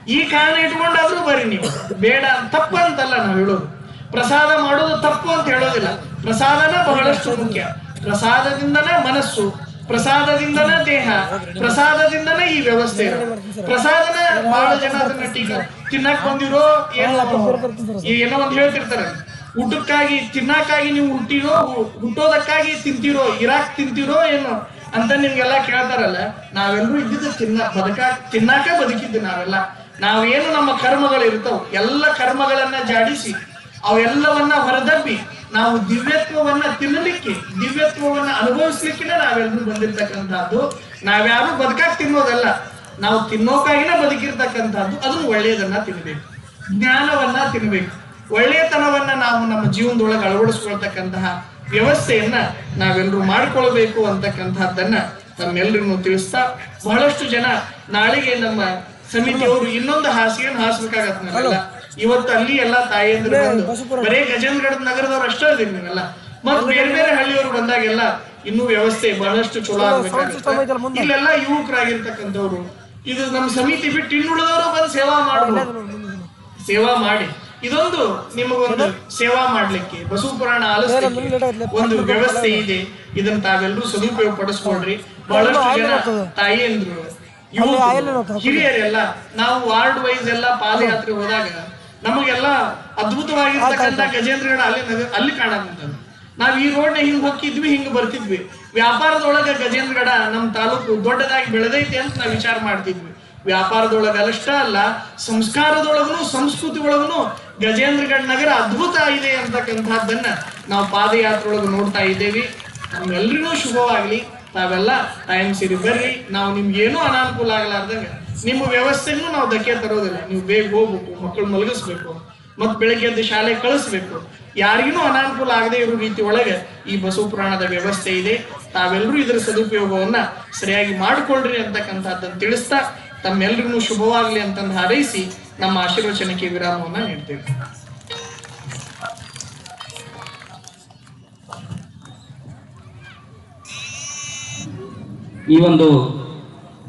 ಈ ಕಾರಣ ಇಟ್ಕೊಂಡಾದ್ರೂ ಬರ್ರಿ ನೀವು. ಬೇಡ ತಪ್ಪು ಅಂತಲ್ಲ ನಾವು ಹೇಳೋದು. ಪ್ರಸಾದ ಮಾಡೋದು ತಪ್ಪು ಅಂತ ಹೇಳೋದಿಲ್ಲ. ಪ್ರಸಾದನ ಬಹಳಷ್ಟು ಮುಖ್ಯ. ಪ್ರಸಾದದಿಂದನೇ ಮನಸ್ಸು ಪ್ರಸಾದದಿಂದನೇ ದೇಹ ಪ್ರಸಾದದಿಂದನೇ ಈ ವ್ಯವಸ್ಥೆ. ಪ್ರಸಾದನ ಬಹಳ ಜನ ಅದನ್ನ ಟೀಕ ತಿನ್ನಕ್ ಬಂದಿರೋ ಏನೋ ಏನೋ ಒಂದ್ ಹೇಳ್ತಿರ್ತಾರೆ. ಊಟಕ್ಕಾಗಿ ತಿನ್ನಕ್ಕಾಗಿ ನೀವು ಹುಟ್ಟಿರೋ ಹುಟ್ಟೋದಕ್ಕಾಗಿ ತಿಂತಿರೋ ಇರಾಕ್ ತಿಂತಿರೋ ಏನೋ ಅಂತ ನಿಮ್ಗೆಲ್ಲ ಕೇಳ್ತಾರಲ್ಲ ನಾವೆಲ್ಲರೂ ಇದ್ದಿದ್ದು ತಿನ್ನ ಬದುಕ ತಿನ್ನಾಕ ಬದುಕಿದ್ದು ನಾವೆಲ್ಲ. ನಾವೇನು ನಮ್ಮ ಕರ್ಮಗಳು ಇರ್ತಾವ ಎಲ್ಲ ಕರ್ಮಗಳನ್ನ ಜಾಡಿಸಿ ಅವೆಲ್ಲವನ್ನ ಹೊರದಬ್ಬಿ ನಾವು ದಿವ್ಯತ್ವವನ್ನ ತಿನ್ನಲಿಕ್ಕೆ, ದಿವ್ಯತ್ವವನ್ನ ಅನುಭವಿಸ್ಲಿಕ್ಕೆ ನಾವೆಲ್ಲರೂ ಬಂದಿರ್ತಕ್ಕಂಥದ್ದು. ನಾವ್ಯಾರು ಬದುಕಾಕ್ ತಿನ್ನೋದಲ್ಲ, ನಾವು ತಿನ್ನೋಕಾಗಿನ ಬದುಕಿರ್ತಕ್ಕಂಥದ್ದು, ಅದನ್ನು ಒಳ್ಳೆಯದನ್ನ ತಿನ್ಬೇಕು. ಜ್ಞಾನವನ್ನ ತಿನ್ಬೇಕು. ಒಳ್ಳೆಯತನವನ್ನ ನಾವು ನಮ್ಮ ಜೀವನದೊಳಗೆ ಅಳವಡಿಸ್ಕೊಳ್ತಕ್ಕಂತಹ ವ್ಯವಸ್ಥೆಯನ್ನ ನಾವೆಲ್ಲರೂ ಮಾಡ್ಕೊಳ್ಬೇಕು ಅಂತಕ್ಕಂಥದ್ದನ್ನ ತಮ್ಮೆಲ್ಲರೂ ತಿಳಿಸ್ತಾ, ಬಹಳಷ್ಟು ಜನ ನಾಳೆಗೆ ನಮ್ಮ ಸಮಿತಿಯವರು ಇನ್ನೊಂದು ಹಾಸಿಗೆಯನ್ನು ಹಾಸ್ಬೇಕಾಗತ್ತೆ ಇವತ್ತು ಅಲ್ಲಿ ಎಲ್ಲಾ ತಾಯಿಯಂದ್ರು ಬರೇ ಗಜೇಂದ್ರಗಢ ನಗರದವ್ರು ಅಷ್ಟೇ ಇದೀವಿ ನೀವೆಲ್ಲ ಮತ್ ಬೇರೆ ಬೇರೆ ಹಳ್ಳಿಯವರು ಬಂದಾಗೆಲ್ಲ ಇನ್ನೂ ವ್ಯವಸ್ಥೆ ಬಹಳಷ್ಟು ಚಲೋ ಆಗ್ಬೇಕಾಗುತ್ತೆ. ಇಲ್ಲೆಲ್ಲ ಯುವಕರಾಗಿರ್ತಕ್ಕಂಥವ್ರು ಇದು ನಮ್ಮ ಸಮಿತಿ ಬಿಟ್ಟು ಇನ್ನುಳಿದವರು ಬಂದು ಸೇವಾ ಮಾಡಬಹುದು ಸೇವಾ ಮಾಡಿ. ಇದೊಂದು ನಿಮಗೊಂದು ಸೇವಾ ಮಾಡ್ಲಿಕ್ಕೆ ಬಸವ ಪುರಾಣ ಆಲಿಸ್ಲಿಕ್ಕೆ ಒಂದು ವ್ಯವಸ್ಥೆ ಇದೆ. ಇದನ್ನ ತಾವೆಲ್ಲರೂ ಸದುಪಯೋಗ ಪಡಿಸ್ಕೊಳ್ರಿ. ಬಹಳಷ್ಟು ಜನ ತಾಯಿಯಂದ್ರು ಹಿರಿಯರೆಲ್ಲ ನಾವು ವಾರ್ಡ್ ವೈಸ್ ಎಲ್ಲ ಪಾದಯಾತ್ರೆ ಹೋದಾಗ ನಮಗೆಲ್ಲ ಅದ್ಭುತವಾಗಿರ್ತಕ್ಕಂಥ ಗಜೇಂದ್ರಗಡ ಅಲ್ಲಿ ಅಲ್ಲಿ ಕಾಣಕಂತದ್ದು ನಾವ್ ಈ ರೋಡ್ ಹಿಂಗ್ ಹೋಗಿದ್ವಿ ಹಿಂಗ್ ಬರ್ತಿದ್ವಿ. ವ್ಯಾಪಾರದೊಳಗ ಗಜೇಂದ್ರಗಡ ನಮ್ ತಾಲೂಕು ದೊಡ್ಡದಾಗಿ ಬೆಳೆದೈತೆ ಅಂತ ನಾವ್ ವಿಚಾರ ಮಾಡ್ತಿದ್ವಿ. ವ್ಯಾಪಾರದೊಳಗ ಅಲ್ಲಷ್ಟ ಅಲ್ಲ ಸಂಸ್ಕಾರದೊಳಗನು ಸಂಸ್ಕೃತಿ ಒಳಗನು ಗಜೇಂದ್ರಗಢ ನಗರ ಅದ್ಭುತ ಇದೆ ಅಂತಕ್ಕಂಥದ್ದನ್ನ ನಾವು ಪಾದಯಾತ್ರೆ ಒಳಗೆ ನೋಡ್ತಾ ಇದ್ದೇವೆ. ನಮ್ಗೆಲ್ರಿಗೂ ಶುಭವಾಗಲಿ. ತಾವೆಲ್ಲ ಟೈಮ್ ಸಿರಿ, ಬರ್ರಿ. ನಾವು ನಿಮ್ಗೆ ಏನೂ ಅನಾನುಕೂಲ ಆಗಲಾರ್ದಂಗೆ ನಿಮ್ಮ ವ್ಯವಸ್ಥೆಗೂ ನಾವು ಧಕ್ಕೆ ತರೋದಿಲ್ಲ. ನೀವು ಬೇಗ ಹೋಗ್ಬೇಕು, ಮಕ್ಕಳು ಮಲಗಿಸ್ಬೇಕು, ಮತ್ತು ಬೆಳಗ್ಗೆ ಎದ್ದು ಶಾಲೆಗೆ ಕಳಿಸ್ಬೇಕು. ಯಾರಿಗೂ ಅನಾನುಕೂಲ ಆಗದೆ ಇರೋ ರೀತಿ ಒಳಗೆ ಈ ಬಸವ ಪುರಾಣದ ವ್ಯವಸ್ಥೆ ಇದೆ. ತಾವೆಲ್ಲರೂ ಇದರ ಸದುಪಯೋಗವನ್ನ ಸರಿಯಾಗಿ ಮಾಡಿಕೊಳ್ಳ್ರಿ ಅಂತಕ್ಕಂಥದ್ದನ್ನು ತಿಳಿಸ್ತಾ ತಮ್ಮೆಲ್ಲರಿಗೂ ಶುಭವಾಗಲಿ ಅಂತಂದು ಹಾರೈಸಿ ನಮ್ಮ ಆಶೀರ್ವಚನಕ್ಕೆ ವಿರಾಮವನ್ನು ನೀಡ್ತೇವೆ. ಈ ಒಂದು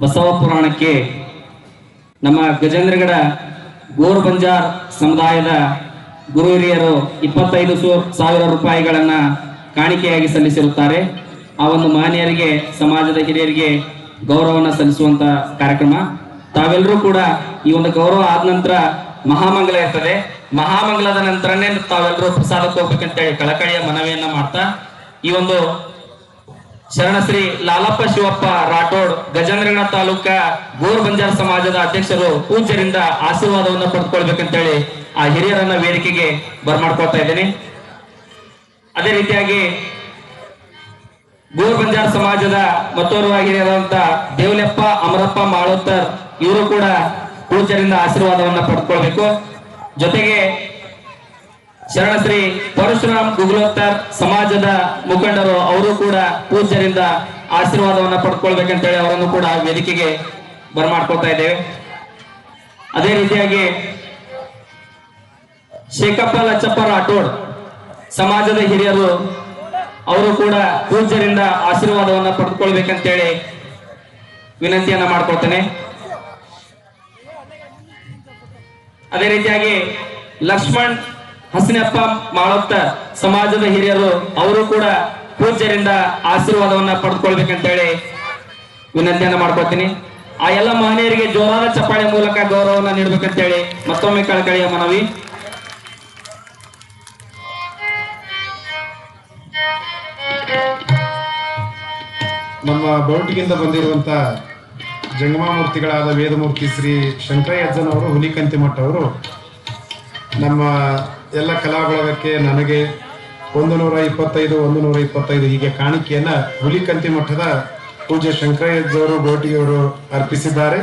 ಬಸವ ಪುರಾಣಕ್ಕೆ ನಮ್ಮ ಗಜೇಂದ್ರಗಡ ಗೋರ್ ಬಂಜಾರ್ ಸಮುದಾಯದ ಗುರು ಹಿರಿಯರು ಇಪ್ಪತ್ತೈದು ಸಾವಿರ ರೂಪಾಯಿಗಳನ್ನು ಕಾಣಿಕೆಯಾಗಿ ಸಲ್ಲಿಸಿರುತ್ತಾರೆ. ಆ ಒಂದು ಮಾನ್ಯರಿಗೆ ಸಮಾಜದ ಹಿರಿಯರಿಗೆ ಗೌರವವನ್ನು ಸಲ್ಲಿಸುವಂತ ಕಾರ್ಯಕ್ರಮ. ತಾವೆಲ್ಲರೂ ಕೂಡ ಈ ಒಂದು ಗೌರವ ಆದ ನಂತರ ಮಹಾಮಂಗಲ ಇರ್ತದೆ. ಮಹಾಮಂಗಲದ ನಂತರನೇ ತಾವೆಲ್ಲರೂ ಪ್ರಸಾದಕ್ಕೆ ಹೋಗ್ಬೇಕಂತೇಳಿ ಕಳಕಳಿಯ ಮನವಿಯನ್ನ ಮಾಡ್ತಾ ಈ ಒಂದು ಶರಣಶ್ರೀ ಲಾಲಪ್ಪ ಶಿವಪ್ಪ ರಾಠೋಡ್ ಗಜೇಂದ್ರಗಡ ತಾಲೂಕ ಗೋರ್ ಬಂಜಾರ್ ಸಮಾಜದ ಅಧ್ಯಕ್ಷರು ಪೂಜ್ಯರಿಂದ ಆಶೀರ್ವಾದವನ್ನು ಪಡೆದುಕೊಳ್ಬೇಕಂತೇಳಿ ಆ ಹಿರಿಯರನ್ನ ವೇದಿಕೆಗೆ ಬರ್ಮಾಡ್ಕೊಳ್ತಾ ಇದ್ದೇನೆ. ಅದೇ ರೀತಿಯಾಗಿ ಗೋರ್ ಬಂಜಾರ್ ಸಮಾಜದ ಮತ್ತೋರ್ವ ಹಿರಿಯರಾದಂತ ದೇವಲೆಪ್ಪ, ಅಮರಪ್ಪ ಮಾಳೋತ್ತರ್ ಇವರು ಕೂಡ ಪೂಜ್ಯರಿಂದ ಆಶೀರ್ವಾದವನ್ನ ಪಡೆದುಕೊಳ್ಬೇಕು. ಜೊತೆಗೆ ಶರಣಶ್ರೀ ಪರಶುರಾಮ್ ಗುಗ್ಲೋತ್ತರ್ ಸಮಾಜದ ಮುಖಂಡರು, ಅವರು ಕೂಡ ಪೂಜ್ಯರಿಂದ ಆಶೀರ್ವಾದವನ್ನ ಪಡ್ಕೊಳ್ಬೇಕಂತೇಳಿ ಅವರನ್ನು ಕೂಡ ವೇದಿಕೆಗೆ ಬರಮಾಡ್ಕೊಳ್ತಾ ಇದ್ದೇವೆ. ಅದೇ ರೀತಿಯಾಗಿ ಶೇಖಪ್ಪ ಲಚ್ಚಪ್ಪ ರಾಠೋಡ್ ಸಮಾಜದ ಹಿರಿಯರು, ಅವರು ಕೂಡ ಪೂಜ್ಯರಿಂದ ಆಶೀರ್ವಾದವನ್ನ ಪಡೆದುಕೊಳ್ಬೇಕಂತೇಳಿ ವಿನಂತಿಯನ್ನ ಮಾಡ್ಕೊಳ್ತೇನೆ. ಅದೇ ರೀತಿಯಾಗಿ ಲಕ್ಷ್ಮಣ್ ಹಸನಪ್ಪ ಮಾಳಪ್ಪ ಸಮಾಜದ ಹಿರಿಯರು, ಅವರು ಕೂಡ ಪೂಜ್ಯರಿಂದ ಆಶೀರ್ವಾದವನ್ನ ಪಡೆದುಕೊಳ್ಬೇಕಂತೇಳಿ ವಿನಂತಿಯನ್ನ ಮಾಡ್ಕೊತೀನಿ ಆ ಎಲ್ಲ ಮಹನೀಯರಿಗೆ ಜೋರಾದ ಚಪ್ಪಾಳೆ ಮೂಲಕ ಗೌರವವನ್ನ ನೀಡ್ಬೇಕಂತ ಹೇಳಿ ಮತ್ತೊಮ್ಮೆ ಕಳಕಳಿಯ ಮನವಿ. ನಮ್ಮ ಬೌಟಿಗಿಂದ ಬಂದಿರುವಂತ ಜಂಗಮಾಮೂರ್ತಿಗಳಾದ ವೇದಮೂರ್ತಿ ಶ್ರೀ ಶಂಕರಯ್ಯಜ್ಜನವರು ಹುಲಿಕಂತಿ ಮಠ ಅವರು ನಮ್ಮ ಎಲ್ಲ ಕಲಾ ಬಳಗಕ್ಕೆ ನನಗೆ ಒಂದು ನೂರ ಇಪ್ಪತ್ತೈದು ಒಂದು ನೂರ ಇಪ್ಪತ್ತೈದು ಹೀಗೆ ಕಾಣಿಕೆಯನ್ನ ಹುಲಿಕಂತಿ ಮಠದ ಪೂಜ್ಯ ಶಂಕರಯ್ಯಜ್ಜವರು, ಗೋಟಿಯವರು ಅರ್ಪಿಸಿದ್ದಾರೆ.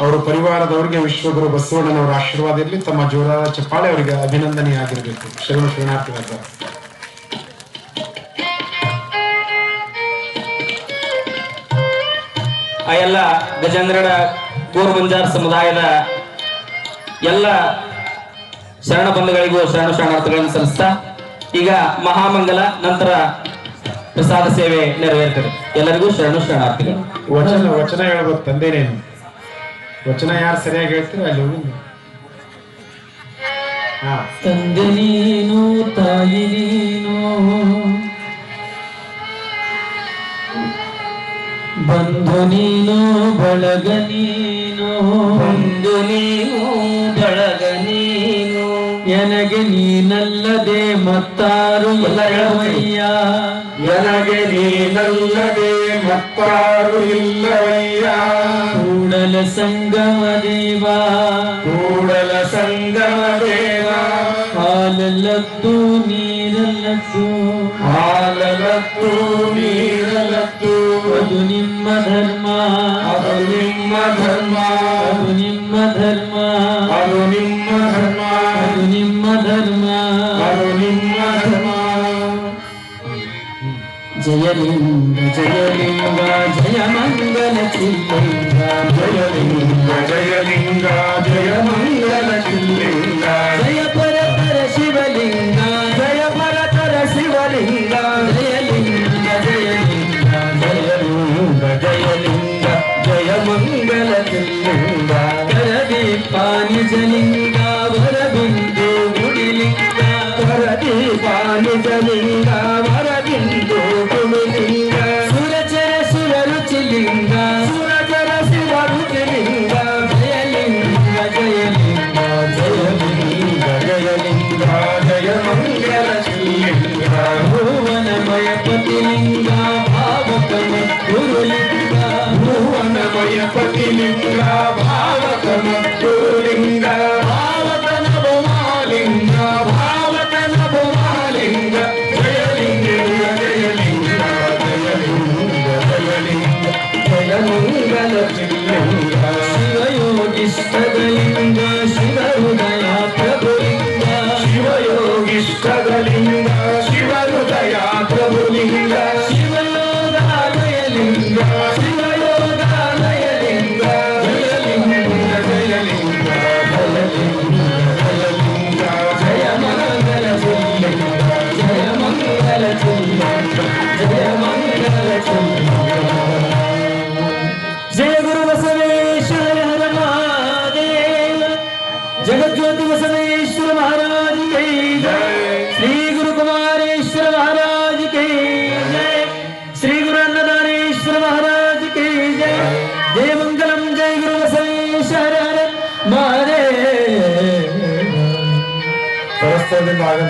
ಅವರ ಪರಿವಾರದವರಿಗೆ ವಿಶ್ವಗುರು ಬಸವಣ್ಣನವರ ಆಶೀರ್ವಾದ ಇರಲಿ. ತಮ್ಮ ಜೋರಾದ ಚಪ್ಪಾಳೆ ಅವರಿಗೆ ಅಭಿನಂದನೆಯಾಗಿರಬೇಕು. ಶರಣ ಶರಣಾರ್ಥಿ ಆ ಎಲ್ಲ ಗಜೇಂದ್ರ ಬಂಜಾರ್ ಸಮುದಾಯದ ಎಲ್ಲ ಶರಣ ಬಂಧುಗಳಿಗೂ ಶರಣ ಶರಣಾರ್ಥಿಗಳನ್ನು ಸಲ್ಲಿಸ್ತಾ ಈಗ ಮಹಾಮಂಗಲ ನಂತರ ಪ್ರಸಾದ ಸೇವೆ ನೆರವೇರ್ತದೆ. ಎಲ್ಲರಿಗೂ ಶರಣು ಶರಣಾರ್ಥಿಗಳು. ವಚನ ವಚನ ಹೇಳ್ಬೇಕು ತಂದೇನೇನು ವಚನ ಯಾರು ಸರಿಯಾಗಿ ಹೇಳ್ತೀರ ಅಲ್ಲಿ ಹೋಗಿ ತಂದೆ ನೀನು ತಾಯಿ ನೀನು ಬಂಧು ನೀನು ಬಳಗ ನೀನು ಬಂಧು ನೀನು ನನಗೆ ನೀನಲ್ಲದೆ ಮತ್ತಾರು ಇಲ್ಲವಯ್ಯ ನನಗೆ ನೀನಲ್ಲದೆ ಮತ್ತಾರು ಇಲ್ಲವಯ್ಯ ಕೂಡಲ ಸಂಗಮ ದೇವ. ಕೂಡಲ ಸಂಗಮ ದೇವ. ಹಾಲಲ್ಲದ್ದು ನೀರಲ್ಲದ್ದು ಹಾಲಲತ್ತು ನೀರಲತ್ತು ಅದು ನಿಮ್ಮ ಧರ್ಮ. ಅದು ನಿಮ್ಮ ಧರ್ಮ. ಅದು ನಿಮ್ಮ ಧರ್ಮ. ಅದು ನಿಮ್ಮ లలితలింగ వరవిందు కుమిలింగ సురచర సుర రుచిలింగ సురచర సుర రుచిలింగ జయలింగ జయలింగ జయలింగ జయలింగ జయ మంగళ శ్రీలింగ భువనమయ పతిలింగ భావకము గురులింగ భువనమయ పతిలింగ భావకము గురులింగ శివలింగ శివరుదయా ప్రభులింగ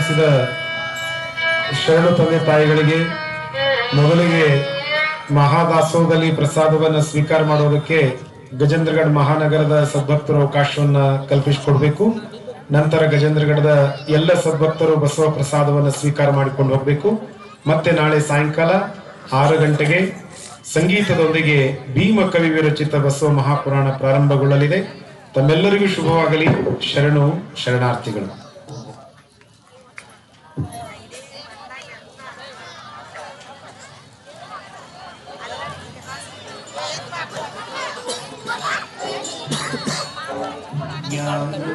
ಆಗಮಿಸಿದ ಶರಣು ತಂದೆ ತಾಯಿಗಳಿಗೆ ಮೊದಲಿಗೆ ಮಹಾದಾಸೋಹದಲ್ಲಿ ಪ್ರಸಾದವನ್ನು ಸ್ವೀಕಾರ ಮಾಡೋದಕ್ಕೆ ಗಜೇಂದ್ರಗಢ ಮಹಾನಗರದ ಸದ್ಭಕ್ತರು ಅವಕಾಶವನ್ನ ಕಲ್ಪಿಸಿಕೊಡ್ಬೇಕು. ನಂತರ ಗಜೇಂದ್ರಗಢದ ಎಲ್ಲ ಸದ್ಭಕ್ತರು ಬಸವ ಪ್ರಸಾದವನ್ನು ಸ್ವೀಕಾರ ಮಾಡಿಕೊಂಡು ಹೋಗ್ಬೇಕು. ಮತ್ತೆ ನಾಳೆ ಸಾಯಂಕಾಲ ಆರು ಗಂಟೆಗೆ ಸಂಗೀತದೊಂದಿಗೆ ಭೀಮ ಕವಿ ವಿರಚಿತ ಬಸವ ಮಹಾಪುರಾಣ ಪ್ರಾರಂಭಗೊಳ್ಳಲಿದೆ. ತಮ್ಮೆಲ್ಲರಿಗೂ ಶುಭವಾಗಲಿ. ಶರಣು, ಶರಣಾರ್ಥಿಗಳು. down.